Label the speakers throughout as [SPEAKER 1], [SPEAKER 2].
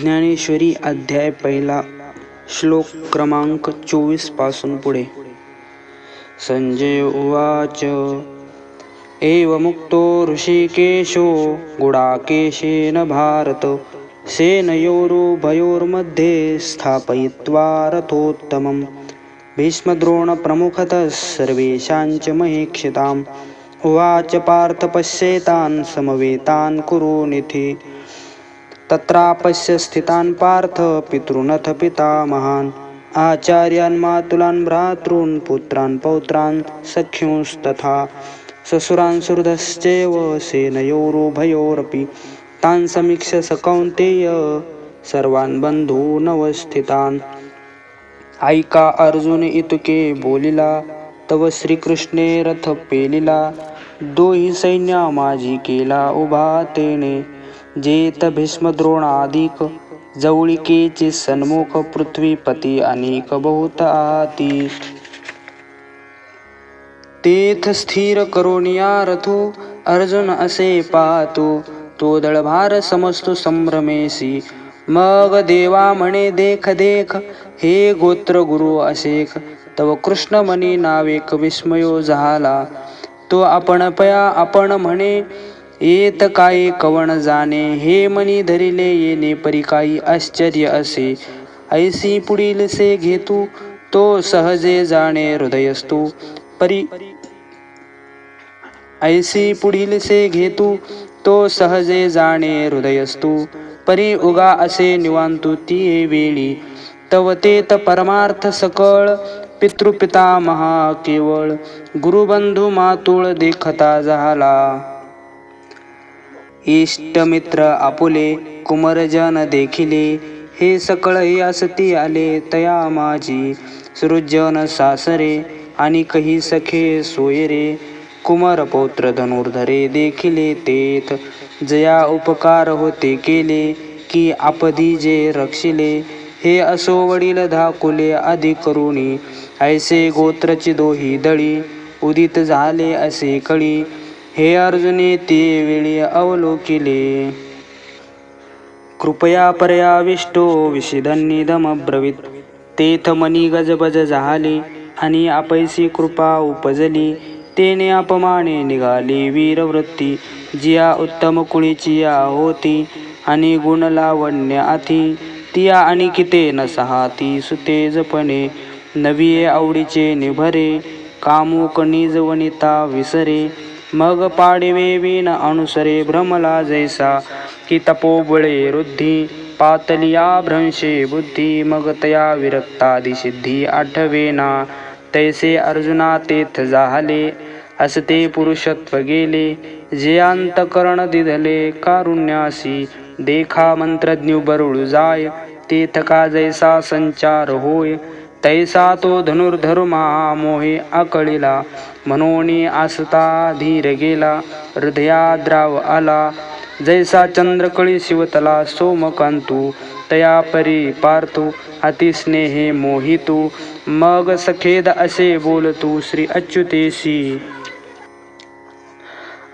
[SPEAKER 1] ज्ञानेश्वरी अध्याय पहिला श्लोक क्रमांक चोवीसपासून पुढे. संजय उवाच एवमुक्तो ऋषिकेशो गुडाकेशेन भारत सेनयोरुभयोर्मध्ये स्थापयित्वा रथोत्तमम्। भीष्मद्रोणप्रमुखतः सर्वेषाञ्च महेक्षिताम्। उवाच पार्थ पश्येतान् समवेतान् कुरुनिधि तत्रापश्य स्थितान् पार्थ पितॄनथ पितामहान् आचार्यान् मातुलान् भ्रातॄन् पुत्रान् पौत्रान् सख्युंस्तथा। ससुरान् सुहृदश्चैव सेनयोरुभयोरपि। तान् समीक्ष्य स कौन्तेय सर्वान् बन्धूनवस्थितान्। ऐका अर्जुन इतुके बोलिला तव श्रीकृष्णे रथ पेलिला दोही सैन्या माझी केला उभा तेने। जेत भीष्मद्रोणाधिक जवळिकेचे सन्मुख पृथ्वीपती अनेक बहुत आती. तेथ स्थिर करोनिया रथो अर्जुन असे पाहतो तो दळभार समजतो संभ्रमेसी. मग देवा म्हणे देख देख हे गोत्र गुरु असेख तव कृष्ण म्हणे नावेक विस्मयो झाला. तो आपण पया आपण म्हणे येत काय कवण जाणे? हे मनी धरिले येणे परी काही आश्चर्य असे. ऐसी पुढील से घेतू तो सहजे जाणे हृदयस्तू. परी ऐसी पुढील से घेतू तो सहजे जाणे हृदयस्तू. परी उगा असे निवांतू ती वेळी. तव तेत परमार्थ सकळ पितृपिता महा केवळ. गुरुबंधू मातुळ देखता झाला. इष्टमित्र आपुले कुमरजन देखिले हे सकळ यासती आले तया माझी. सृजन सासरे आणि कही सखे सोयरे कुमार पौत्र धनुर्धरे देखिले तेथ. जया उपकार होते केले की आपदी जे रक्षिले हे असो वडील धाकुले आधी करुणी. ऐसे गोत्रची दोही दळी उदित झाले असे कळी. हे अर्जुने ते वेळी अवलोकिले. कृपया पर्याविष्टो विषिदन्निदमब्रवीत तेथ मनी गजबज झाले आणि आपैसी कृपा उपजली. तेने अपमाने निघाली वीरवृत्ती. जिया उत्तम कुळीची या होती आणि गुण लावण्य आती तिया आणि किते न सहाती सुतेजपणे. नवीये आवडीचे निभरे. कामुक वनिता विसरे. मग पाडवे विन अनुसरे भ्रमला जैसा की तपोबळे रुद्धी पातलिया भ्रंशे बुद्धी मग तया विरक्ता दिसिद्धी आठवेना तैसे अर्जुना तेथ झाले असते पुरुषत्व गेले जे अंतकरण दिधले कारुण्यासी देखा मंत्रज्ञ बरुळ जाय तेथ का जैसा संचार होय तैसा तो धनुर्धर्मा मोहे आकळीला म्हणून आसता धीर गेला हृदयाद्राव आला. जैसा चंद्रकळी शिवतला सोमकांतू तया परी पार्थू अतिस्नेहे मोहितू. मग सखेद असे बोलतू श्री अच्युतेशी.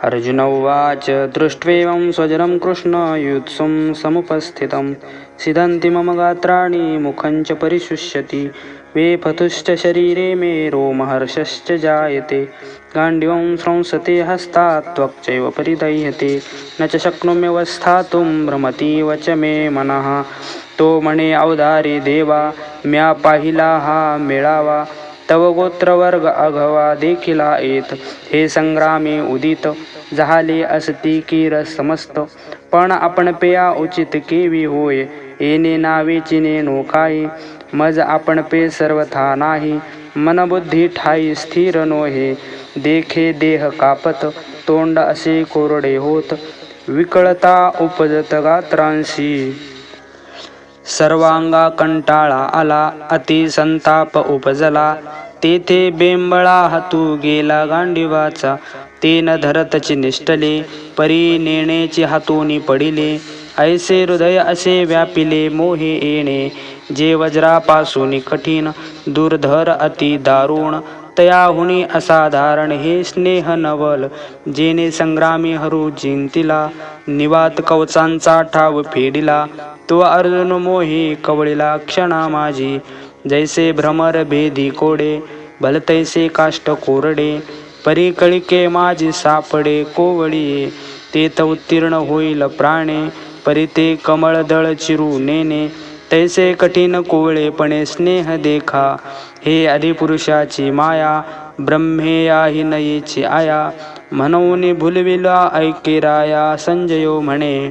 [SPEAKER 1] अर्जुन उवाच दृष्ट्वेवं स्वजनं कृष्ण युत्सुं समुपस्थितं सिदन्ति मम गात्राणि मुखं च परिशुष्यति। वेफतुश्च शरीरे मे रोमहर्षश्च जायते। गाण्डिवं स्रंसते हस्तात् त्वक्चैव परिदह्यते। न च शक्नोम्यवस्थातुं भ्रमतीव च मे मनः। तो मणे अवधारे देवा म्या पाहिला हा मेळावा। तव गोत्रवर्ग अघवा देखिला येत हे संग्रामे उदित झाले असती कीर समस्त। पण आपण पेया उचित केवी होय। येणे नावे चिने नो मज आपण पे सर्वथा नाही. मनबुद्धी ठाई स्थिर नोहे देखे देह कापत तोंड असे कोरडे होत. विकळता उपजत गात्रांशी. सर्वांगा कंटाळा आला अति संताप उपजला. तेथे बेंबळा हातू गेला गांडीवाचा. तेन धरतची निष्ठले परी नेण्याची हातूनी पडिले. ऐसे हृदय असे व्यापिले मोहे येणे. जे वज्रापासून कठीण दुर्धर अति दारुण तयाहुनी असाधारण हे स्नेह नवल. जेने संग्रामी हरू जिंतिला निवात कवचांचा ठाव फेडिला तो अर्जुन मोही कवळीला क्षणा माझी जैसे भ्रमर भेदी कोडे भलतैसे काष्ट कोरडे परिकळिके माझी सापडे कोवळी तेत उत्तीर्ण होईल प्राणे परी ते कमळदळ चिरू नेने तैसे कठीण कोवळेपणे स्नेह देखा. हे आदिपुरुषाची माया ब्रह्मेया हि नयेची आया. म्हणून भुलविला ऐके राया संजयो म्हणे.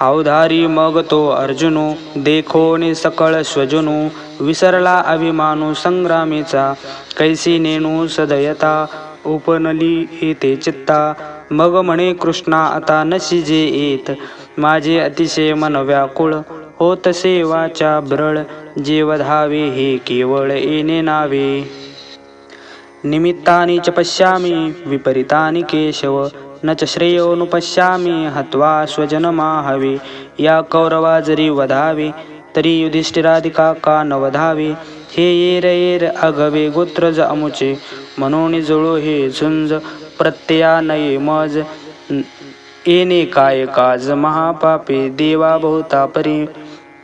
[SPEAKER 1] अवधारी मग तो अर्जुनो देखोनी सकळ स्वजुनू विसरला अभिमानू संग्रामीचा. कैसी नेणू सदयता उपनली येते चित्ता. मग म्हणे कृष्णा आता नशी जे येत. माझे अतिशय मन व्याकुळ होत सेवाच्या ब्रळ जीव धावे हे केवळ येणे नावे. निमित्तानि च पश्यामि विपरीतानि केशव. न च श्रेयोनुपश्यामि हत्वा स्वजनमाहवे या कौरवा जरी वधावे तरी युधिष्ठिराधिका का न वधावे? हे येर येर अगवे गोत्रज अमुचे. म्हणून जुळू हे झुंज प्रत्ययानये मज। येणे काय काज महापापे देवा बहुता परी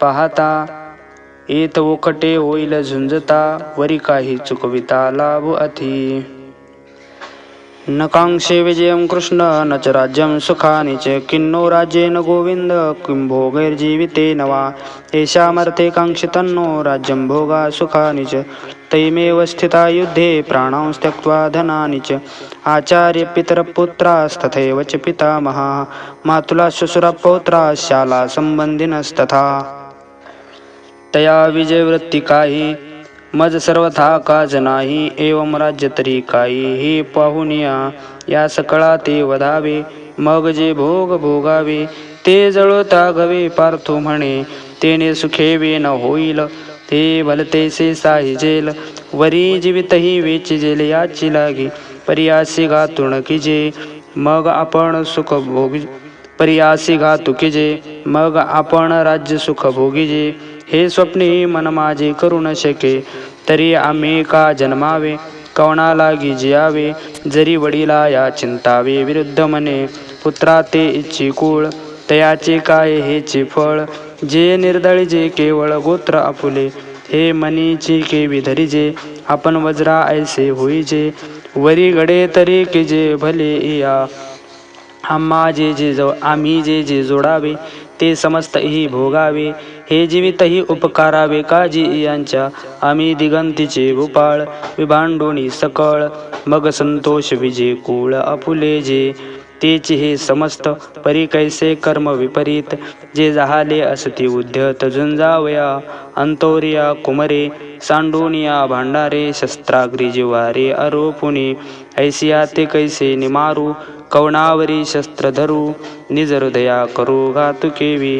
[SPEAKER 1] पाहता। येत ओखटे होईल झुंजता वरी काही चुकविता लाभ अथी। नकांक्षे विजयं कृष्ण न च राज्यं सुखानि च। किन्नो राज्येन गोविन्द किं भोगैर्जीवितेन वा येषामर्थे काङ्क्षितन्नो राज्यं भोगा सुखानि च। तैमेव स्थिता युद्धे प्राणां त्यक्त्वा धनानि च। आचार्यपितरपुत्रास्तथैव च पितामहा। मातुला श्वशुरपौत्रा शाला संबंधिनस्तथा तया विजयवृत्तिकाही। मज सर्वथा काज नाही एवं राज्य तरी काही हे पाहुनिया। या सकळा ते वधावे। मग जे भोग भोगावे। ते जळता गवे पार्थो म्हणे। तेने सुखेवे न होईल। ते भलतेसे साहिजेल वरी जीवितही वेचिजेल याची लागी परियासी घातुण किजे मग आपण सुख भोग पर्यासी घातुकिजे मग आपण राज्य सुख भोगीजे हे स्वप्ने मन माझे करू न शके तरी आम्ही का जन्मावे कोणाला गिजियावे जियावे जरी वडिला या चिंतावे विरुद्ध मने पुत्रा ते इच्छी कुळ तयाचे काय हेचे फळ जे निर्दळी जे केवळ गोत्र आपुले हे मनीची केवी धरिजे आपण वज्रा ऐसे होईजे वरी गडे तरी की जे भले या आम्हा जे जे जो आम्ही जे जे जोडावे ते समस्तही भोगावे हे जीवितही उपकारावे काजी यांच्या आम्ही दिगंतीचे भूपाळ विभांडोणी सकळ मग संतोष विजे कुळ आपुले जे तेच हे समस्त परी कैसे कर्म विपरीत? जे झाले असती उद्यत झुंजावया अंतोरिया कुमरे सांडोनिया भांडारे शस्त्राग्री जिवारे आरोपुणे ऐसिया ते कैसे निमारू? कवणावरी शस्त्र धरू? निज हृदया करू घातुकेवी?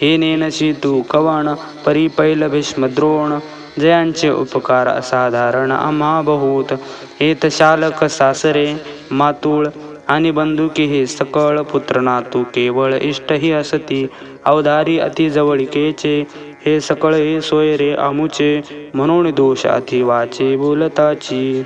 [SPEAKER 1] हे नेनशी तू कवण परिपैल भीष्मद्रोण जयांचे उपकार असाधारण आम्हा बहुत. हेत शालक सासरे मातूळ आणि बंधुकी हे सकळ पुत्र नातू केवळ इष्टही असती. अवधारी अति जवळिकेचे हे सकळ हे सोय रे आमुचे म्हणून दोष अति वाचे बोलताची.